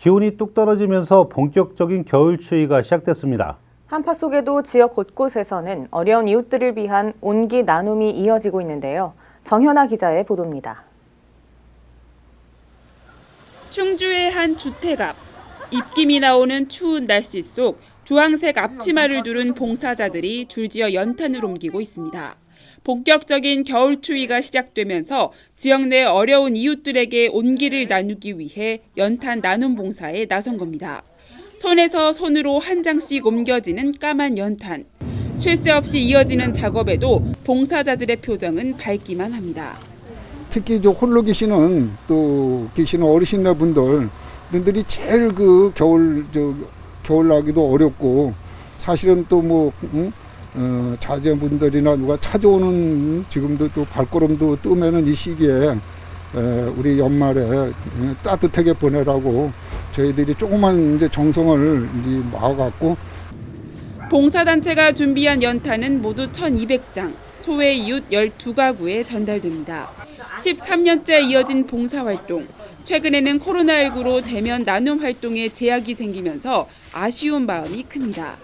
기온이 뚝 떨어지면서 본격적인 겨울 추위가 시작됐습니다. 한파 속에도 지역 곳곳에서는 어려운 이웃들을 위한 온기 나눔이 이어지고 있는데요. 정현아 기자의 보도입니다. 충주의 한 주택 앞 입김이 나오는 추운 날씨 속 주황색 앞치마를 두른 봉사자들이 줄지어 연탄을 옮기고 있습니다. 본격적인 겨울 추위가 시작되면서 지역 내 어려운 이웃들에게 온기를 나누기 위해 연탄 나눔 봉사에 나선 겁니다. 손에서 손으로 한 장씩 옮겨지는 까만 연탄. 쉴 새 없이 이어지는 작업에도 봉사자들의 표정은 밝기만 합니다. 특히 저 홀로 계시는 또 계시는 어르신네 분들 분들이 제일 그 겨울 저 겨울 나기도 어렵고 사실은 또뭐 응? 어, 자제분들이나 누가 찾아오는 지금도 또 발걸음도 뜨면은 이 시기에 에, 우리 연말에 에, 따뜻하게 보내라고 저희들이 조그만 이제 정성을 이제 모아갖고 봉사단체가 준비한 연탄은 모두 1,200장, 소외 이웃 12가구에 전달됩니다. 13년째 이어진 봉사활동. 최근에는 코로나19로 대면 나눔 활동에 제약이 생기면서 아쉬운 마음이 큽니다.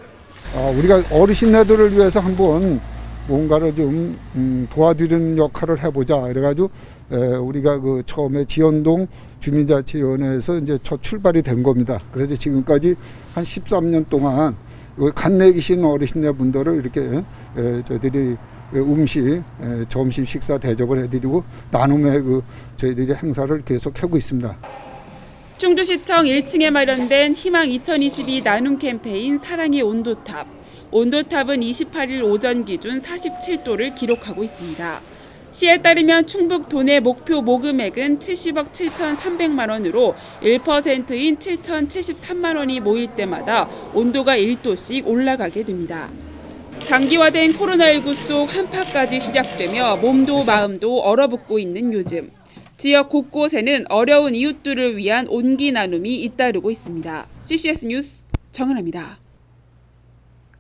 아, 우리가 어르신네들을 위해서 한번 뭔가를 좀 음, 도와드리는 역할을 해보자. 그래가지고 에, 우리가 그 처음에 지연동 주민자치위원회에서 이제 첫 출발이 된 겁니다. 그래서 지금까지 한 13년 동안 여기 간내 계신 어르신네 분들을 이렇게 에, 저희들이 그 음식, 에, 점심 식사 대접을 해드리고 나눔의 그 저희들이 행사를 계속 하고 있습니다. 충주시청 1층에 마련된 희망 2022 나눔 캠페인 사랑의 온도탑. 온도탑은 28일 오전 기준 47도를 기록하고 있습니다. 시에 따르면 충북 도내 목표 모금액은 70억 7,300만 원으로 1%인 7,073만 원이 모일 때마다 온도가 1도씩 올라가게 됩니다. 장기화된 코로나19 속 한파까지 시작되며 몸도 마음도 얼어붙고 있는 요즘. 지역 곳곳에는 어려운 이웃들을 위한 온기 나눔이 잇따르고 있습니다. CCS 뉴스 정은아입니다.